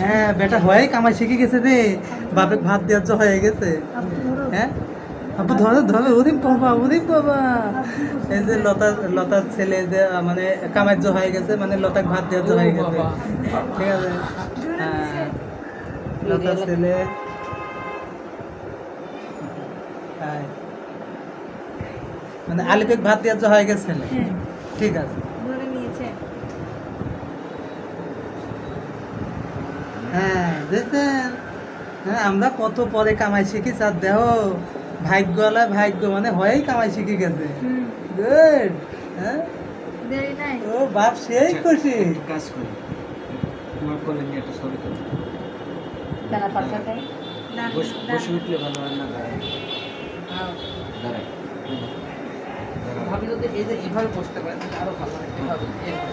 হ্যাঁ বেটা হয় কামাই শিখে গেছে রে। বাপে ভাত দেওয়ার জন্য হয়ে গেছে। হ্যাঁ? আপু ধরো ধরো ওদিন বাবা ওদিন বাবা। এই যে লতা লতার ছেলে যে মানে কামার্য হয়ে গেছে মানে লতাক ভাত দেওয়ার জন্য হয়ে গেছে। ঠিক আছে? হ্যাঁ লতার ছেলে। হ্যাঁ। মানে আলিপেক ভাত দেওয়ার জন্য হয়ে গেছে ঠিক আছে ধরে নিয়েছে হ্যাঁ দেখছেন হ্যাঁ আমরা কত পরে কামাই শিখি স্যার? দেহ ভাগ্য ভাগ্যওয়ালা ভাগ্য মানে হয়েই কামাই শিখে গেছে? হুম গুড হ্যাঁ ও বাপ সেই খুশি। কাজ করি। তোমার কোলে নিয়ে একটা ছবি তুলি। কেন পাঠাতে বসে বসে উঠলে ভালো হয় না দাঁড়ায়। দাঁড়ায়। ভাবি যদি এই যে এইভাবে বসতে পারে তাহলে আরও ভালো এভাবে এভাবে।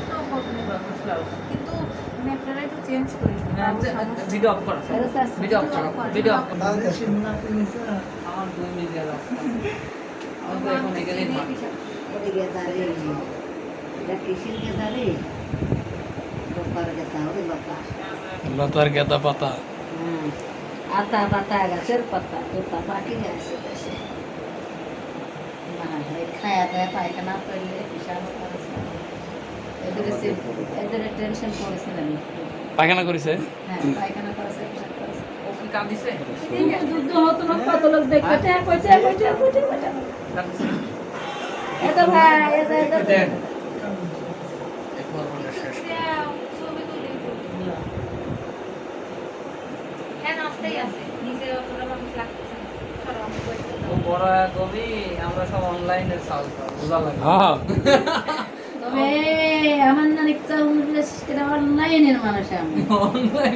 বসলে আরও ভালো। কিন্তু মানে আপনারা একটু চেঞ্জ করি হ্যাঁ, যে- ভিডিও অফ করা। ভিডিও অফ করা। ভিডিও অফ করা। আমার দুই গেল আমার এখন লতা লতার গেদা পাতা। হুম। আতা পাতা গাছের পাতা তোতা পাখি গেছে দেশে খায়া দায়া পায়খানা করলে করেছে এদের টেনশন করেছিলেন পায়খানা করেছে হ্যাঁ পায়খানা করেছে পিসাব করেছে ও কি কাঁদিছে যুদ্ধ হতো না কত লোক দেখতে কইছে কইছে কইছে কইছে কাঁদিছে? এত ভাই এত এত দেন একবার শেষ করি। দাও, ছবি তুলি একটু। হ্যাঁ, নাচতেই আছে। নিচে অতটা মানুষ লাগতেছে না। কবি আমরা সব অনলাইনে সাল বোঝা লাগে হ্যাঁ তবে আমার না ইচ্ছা উঠলে সেটা অনলাইনের মানুষ আমি। অনলাইন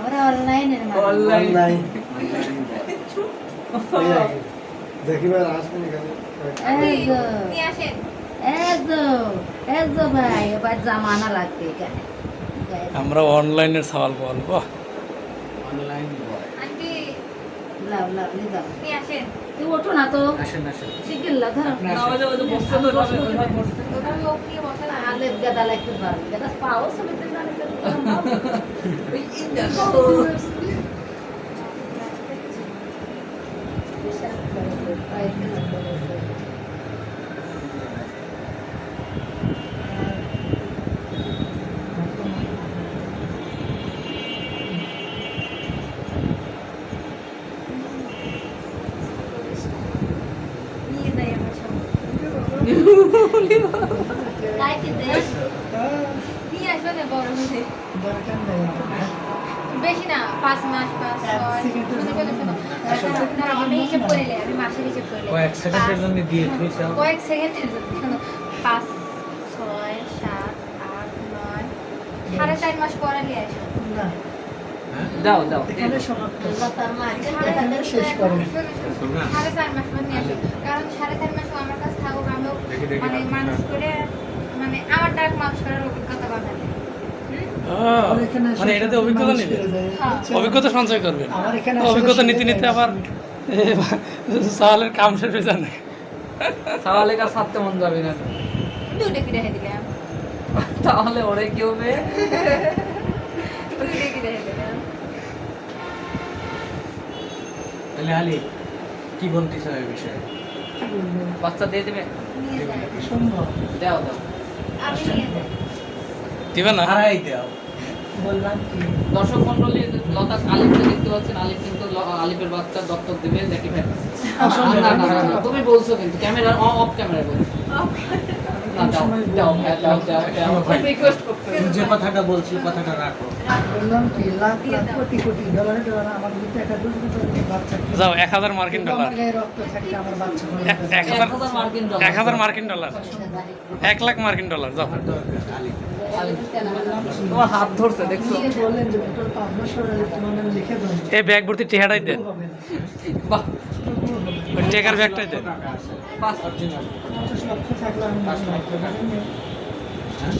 আমরা অনলাইনের মানুষ। অনলাইন দেখিবার আসবেন এখানে। এই তো নিয়ে আসেন। এই তো এই তো ভাই জামানা লাগবে আমরা অনলাইনের সওয়াল বলব। অনলাইন লাভ লাভ নিয়ে যাও। আসেন। তুই ওঠো না তো। আসেন আসেন। ধরো। না নিয়ে বসে না। আলেপ গাদা লাগতে পারবে গাদা পাও সমিতে জানে ওই ইন্ডিয়ান নিয়ে যাই আমরা সব। বড় হলে। বেশি না পাঁচ মাস পাঁচ আমি হিসেব আমি মাসের হিসেব করে কয়েক সেকেন্ডের পাঁচ- জন্য দিয়ে দিয়েছে। কয়েক সেকেন্ডের জন্য। পাঁচ ছয় সাত আট নয় সাড়ে চার মাস পরে নিয়ে আসো। দাও দাও। শোনো। সাড়ে চার মাস পর নিয়ে আসো। কারণ সাড়ে চার মাস ও আমার কাছে থাকুক আমিও দেখি, দেখি, মানে মানুষ করে মানে আমার ডাক মানুষ করার অভিজ্ঞতা বানাবে মানে এটাতে অভিজ্ঞতা নেবে হ্যাঁ। অভিজ্ঞতা সঞ্চয় করবেন আমার এখানে অভিজ্ঞতা নিতে নিতে আবার সালের কাম শেষ হয়ে জানে তাহলে কার ছাড়তে মন যাবে না। দুইটা কি রেখে দিলাম তাহলে ওরে কি হবে? কি রেখে দিলাম তাহলে আলী কি বলতে বিষয়ে? বাচ্চা দিয়ে দিবে। সম্ভব দাও দাও। আমি নিয়ে যাই দিবে না? হারাই দাও। বললাম কি? দর্শক মন্ডলী লতা আলিফকে দেখতে পাচ্ছেন আলিফ কিন্তু আলিফের বাচ্চা দত্তক দিবে দেখি না, তুমি বলছো কিন্তু ক্যামেরা অফ ক্যামেরা বলছো। যে কথাটা বলছি কথাটা রাখো। যাও এক হাজার মার্কিন ডলার। আমার গায়ে রক্ত থাকলে আমার বাচ্চা এক- হাজার মার্কিন ডলার। এক লাখ মার্কিন ডলার যাও। তোমার হাত ধরছে দেখছ? এই ব্যাগ ভর্তি টেহাটাই দেন বাহ। ওই টেকার ব্যাগটাই দেন। হ্যাঁ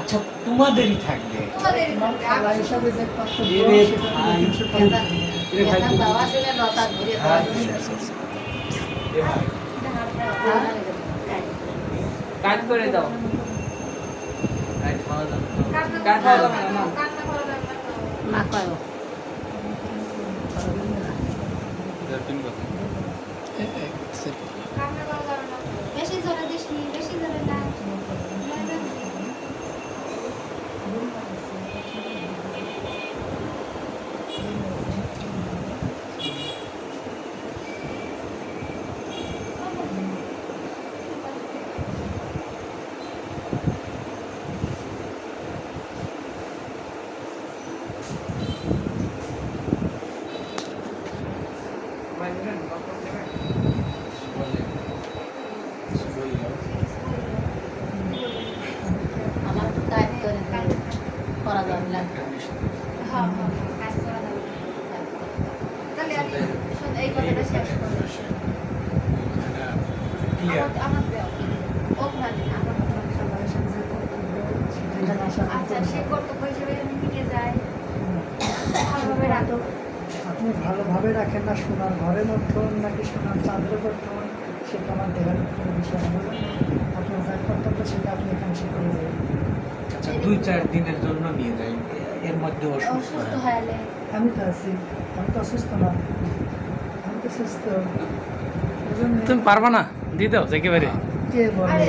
আচ্ছা তোমাদেরই থাকবে কাজ করে দাও মা কয় কান্না করা যাবে না। বেশি জোরে দিস নি, বেশি জোরে না। না, না। আমার তো কাজ করে দেয়। করা যাবে না হ্যাঁ, হ্যাঁ, কাজ করা যাবে না। তাহলে আমি শুধু এই কথাটা শেষ করব। ক্লিয়ার আমার- আমার দেও। ওখানে, আমার আচ্ছা সে কর্তব্য হিসেবে আমি মিটে যাই ভালোভাবে রাখো আপনি ভালোভাবে রাখেন না সোনার ঘরের মধ্যে নাকি সোনার চাঁদের মধ্যে সেটা আমার দেখার কোনো বিষয় না আপনার কর্তব্য সেটা আপনি এখানে সে করে আচ্ছা দুই চার দিনের জন্য নিয়ে যাই এর মধ্যে অসুস্থ হয়। আমি তো আছি। আমি তো অসুস্থ না। আমি তো সুস্থ? তুমি পারবা না? দিয়ে দাও একেবারে। কে বলে?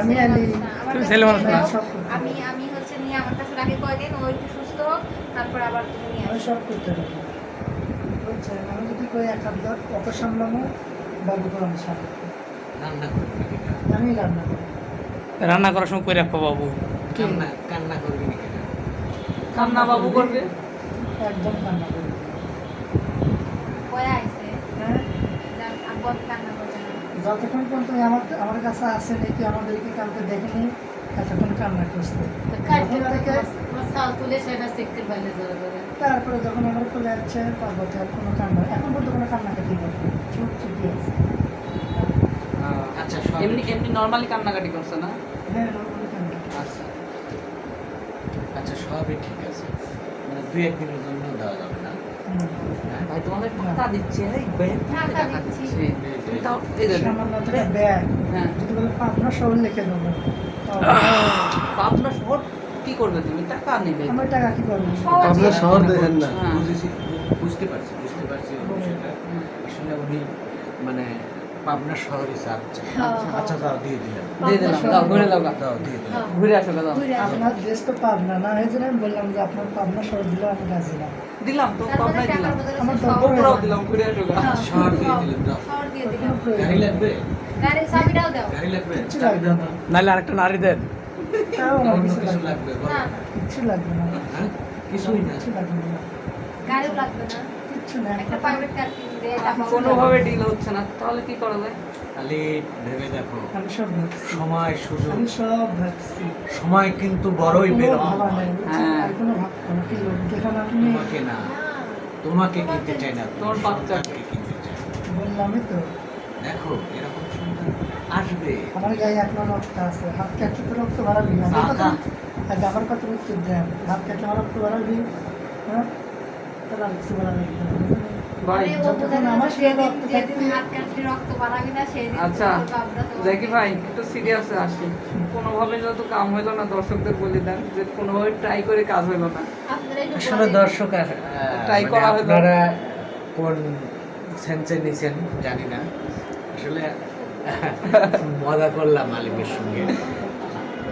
আমি আনি মানুষ না, আমার তুমি ছেলে মানুষ না। সব আমি আমি হচ্ছে নিয়ে আমার কাছে রাখে কয়দিন ও একটু সুস্থ হোক তারপর আবার তুমি নিয়ে আমি সব করতে পারি বুঝছেন আমি যদি কই এক হাত ধর অত সামলামো বাবু করে আমি সামলাবো। রান্না করবি আমি রান্না করি। রান্না করার সময় করে রাখব বাবু। কান্না কান্না করবি কিনা কান্না বাবু করবে? একদম আইছে। হ্যাঁ? কান্না করবে যতক্ষণ পর্যন্ত আমার আমার কাছে আমাদেরকে কালকে দেখেনি এতক্ষণ কান্না করছে। তারপরে যখন আমার কোলে যাচ্ছে পার্বতী আর কোনো কান্না এখন পর্যন্ত কোনো কান্নাকাটি করে না। চুপ চুপি আছে। আচ্ছা এমনি এমনি নর্মালি কান্নাকাটি করছে না? হ্যাঁ কোনো কান্না আচ্ছা সবই ঠিক আছে? মানে দুই একদিনের জন্য দেওয়া যাবে না। হ্যাঁ? ভাই তোমাদের টাকা দিচ্ছে এই ব্যাগ টাকা টাকা দিচ্ছি। দিচ্ছে। তুমি তাও এই দেখো ব্যাগ। হ্যাঁ। পাবনা শহর লিখে দেবো। শহর কি করবে তুমি? টাকা নেবে। আমার টাকা কি করব? আপনার শহর দেখেন না। হ্যাঁ। বুঝেছি বুঝতে পারছি বুঝতে পারছি আসলে উনি মানে পাবনা শহরে চাচ্ছে আচ্ছা দাও দিয়ে দিলাম। দিয়ে দিলাম দাও ঘুরে দাও দাও দিয়ে দিলাম। ঘুরে আসো দাও। আপনার দেশ তো পাবনা না এই জন্য আমি বললাম যে আপনার পাবনা শহর দিলে আমি রাজি না দিলাম। তো পাবনায় দিলাম। আমার সে দরকার শহর- ওপরেও দিলাম ঘুরে আসো হ্যাঁ, শহর দিয়ে দিলাম দাও। শহর দিয়ে দিলাম। গাড়ি লাগবে? গাড়ির চাবিটাও দাও। গাড়ি লাগবে? চাবি দাও নাহলে আরেকটা নারী দেন। কিছু লাগবে না। লাগবে না। হ্যাঁ? কিছুই না। কিচ্ছু লাগবে না। গাড়িও লাগবে না। কিচ্ছু না। একটা প্রাইভেট কার কোনোভাবে ডিল হচ্ছে না তাহলে কি করা যায়? খালি ভেবে দেখো সময় সুযোগ। আমি সব ভাবছি। সময় কিন্তু বড়ই বেরো? হ্যাঁ। কোনো ভাববো না কি লোক দেখান আপনি? তোমাকে না তোমাকে কিনতে চাই না তোমার বাচ্চা। সন্তানকে কিনতে চাই। বললামই তো। দেখো এরকম সন্তান আসবে। আমার গায়ে এক নম্বর রক্ত আছে। হাত কাটলে তো রক্ত বাড়াবি না। আমার দাদা। কথা- আমার দেন? হাত কাটলে আমার রক্ত বাড়াবি? হ্যাঁ? তাহলে আর কিছু আরে বাড়াবি আচ্ছা আমরা তোমাকে- জ্যাকি ভাই একটু সিরিয়াসে আসি। কোনোভাবে যত কাম হইল না দর্শকদের বলে দেন যে কোনোভাবে ট্রাই করে কাজ হইল না। আসলে দর্শক মানে করা হলো। আপনারা কোন সেন্সে নিছেন জানি না। আসলে মজা করলাম আলিমের সঙ্গে।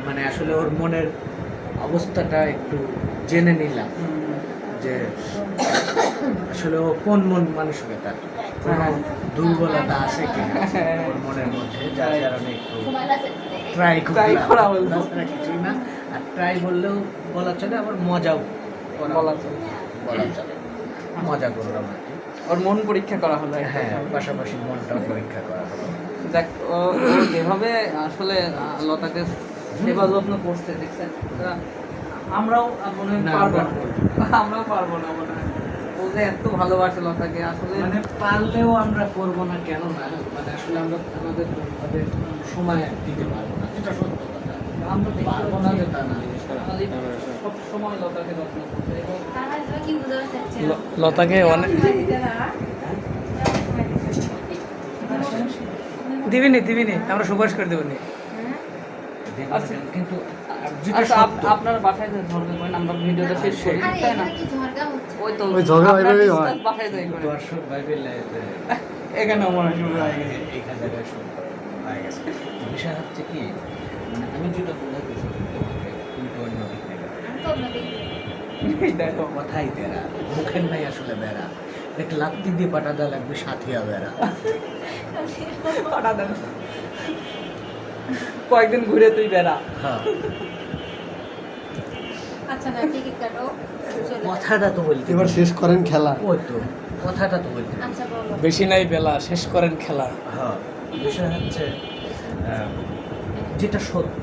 মানে আসলে ওর মনের অবস্থাটা একটু জেনে নিলাম। যে আসলে ও কোন মন মানুষ মানসিকতা? কোনো দুর্বলতা আছে কিনা ওর মনের মধ্যে? যার কারণে একটু ট্রাই Try করা হলো। কিছুই না? আর ট্রাই বললেও বলা চলে আবার মজাও বলা চলে। বলা চলে। মজা করলাম আর কি। ওর মন পরীক্ষা করা হলো হ্যাঁ পাশাপাশি মনটাও পরীক্ষা করা হলো। দেখ ও যেভাবে আসলে লতাকে সেবা যত্ন করছে দেখছেন? আমরাও মনে হয় আমরাও পারব না মনে হয়। ও যে এত ভালোবাসে লতাকে আসলে মানে পারলেও আমরা করব না কেন না মানে আসলে আমরা আমাদের আমাদের সময় দিতে পারব না এটা সত্য কথা। আমরা পারব না যে তা না। সব সময় লতাকে যত্ন করছে এবং লতাকে অনেক দিবিনি দিবিনি আমরা সুপারিশ করে দেবনি আচ্ছা। কিন্তু যেটা আচ্ছা আপনার বাসায় করেন আমরা ভিডিওটা শেষ করি। তাই না? এখানে কি ঝরগা হচ্ছে ওই তো ওই ঝগড়া আপনার হয়। বাসায় যাই করে। দর্শক বাইবেলে এখানে মনে শুরু হয়ে গেছে এইখান জায়গায় শুরু হয়ে গেছে। বিষয় হচ্ছে কি মানে আমি যেটা বলতে চাইছি তোমাকে উল্টো অন্য দিক থেকে। আমি তো আপনাদের এই দেখো কথাই মুখের নাই আসলে বেড়া। দেখ লাত্তি দিয়ে লাগবে সাথিয়া বেড়া। কয়েকদিন ঘুরে তুই বেড়া। হ্যাঁ আচ্ছা না টিকিট কাটো চলে যাও। কথাটা তো বলতে এবার শেষ করেন খেলা। ওই তো কথাটা তো বলতে আচ্ছা বেশি নাই বেলা শেষ করেন খেলা। হ্যাঁ বিষয় হচ্ছে যেটা সত্য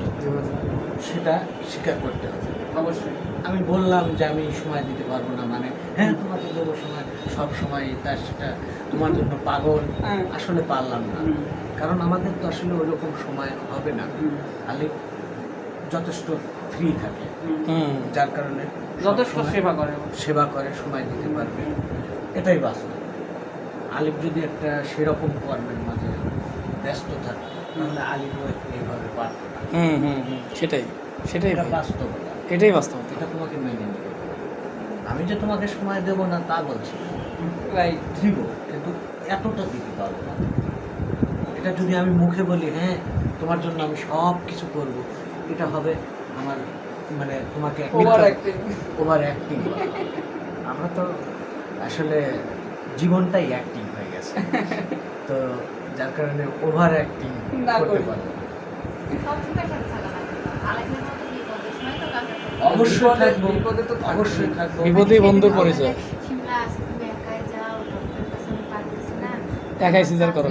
সেটা স্বীকার করতে হবে। অবশ্যই। আমি বললাম যে আমি সময় দিতে পারব না মানে হ্যাঁ তোমাকে দেবো সময় সব সময় তার সেটা তোমার জন্য পাগল। হ্যাঁ। আসলে পারলাম না। কারণ আমাদের তো আসলে ওইরকম সময় হবে না। খালি যথেষ্ট ফ্রি থাকে। যার কারণে যথেষ্ট সেবা করে। সেবা করে সময় দিতে পারবে। এটাই বাস্তব। আলিফ যদি একটা সেরকম কর্মের মাঝে ব্যস্ত থাকে তাহলে আলিফও এইভাবে পারত না হুম হুম হুম সেটাই সেটাই এটা ভাই। এটাই বাস্তব। এটা তোমাকে মেনে নিতে আমি যে তোমাকে সময় দেবো না তা বলছি। রাইট দিব কিন্তু এতটা দিতে পারব না। এটা যদি আমি মুখে বলি হ্যাঁ তোমার জন্য আমি সব কিছু করব। এটা হবে আমার মানে তোমাকে ওভার অ্যাক্টিং ওভার অ্যাক্টিং আমরা তো আসলে জীবনটাই অ্যাক্টিং হয়ে গেছে। তো যার কারণে ওভার অ্যাক্টিং করতে থাকবে। অবশ্যই থাকব। বিপদে পরিচয় একাই সিজার করো।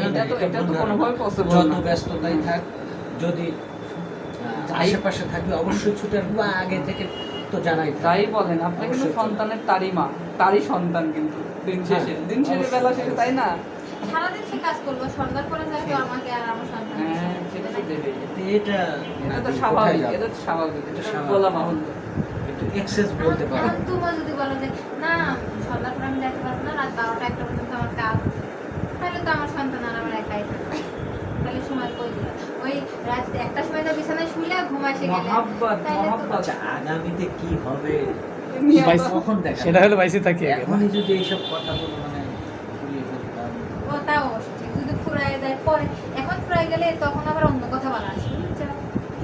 যত ব্যস্ততাই থাক যদি আশেপাশে থাকবে অবশ্যই ছুটে আসব আগে থেকে তো জানাই। যাই বলেন আপনি কিন্তু সন্তানের তারই মা তারই সন্তান কিন্তু দিন শেষে। হ্যাঁ, দিন শেষে বেলা শেষে তাই না? সারাদিন সে কাজ করব সন্ধ্যার পরে যাবে আমাকে আর আমার সন্তান হ্যাঁ সেটা তো দেবেই। তো এটা এটা তো স্বাভাবিক এটা তো স্বাভাবিক এটা এটা বলা বাহুল্য এক্সেস বলতে পারো এখন যদি বলো যে না সন্ধ্যার পরে আমি যাইতে পারব না রাত বারোটা একটা পর্যন্ত আমার কাজ তাহলে তো আমার সন্তান আর আমার একাই তাহলে সময় কই দিল ওই রাত একটা সময় তো বিছানায় মহাব্বত মহাব্বত। আগামীতে কি হবে? সেটা হলো বাইসে থাকি যদি এইসব মানে ঘুরিয়ে ফেলতাম ও তাও অবশ্য ঠিক যদি ফুরাই যায় পরে। এখন ফুরাই গেলে তখন আবার অন্য কথা বলা আসবে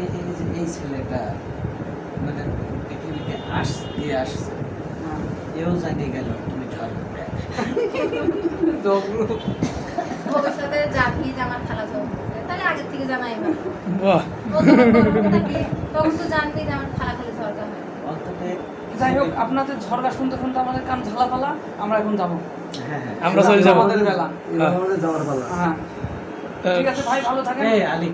এই এই যে এই ছেলেটা মানে পৃথিবীতে আসতে আসছে। হ্যাঁ। এও জানিয়ে গেল তুমি ঝরবে ভবিষ্যতে জানবি যে আমার খালা জন্ম থেকে বাহ। তখন তো জানবি যে আমার খালা খালি সরকার যাই হোক আপনাদের ঝরকা শুনতে শুনতে আমাদের কান ঝালা পালা আমরা এখন যাব। হ্যাঁ হ্যাঁ। আমরা চলে যাব। আমাদের বেলা আমাদের যাওয়ার পালা। হ্যাঁ। ঠিক আছে ভাই ভালো থাকেন। আলী।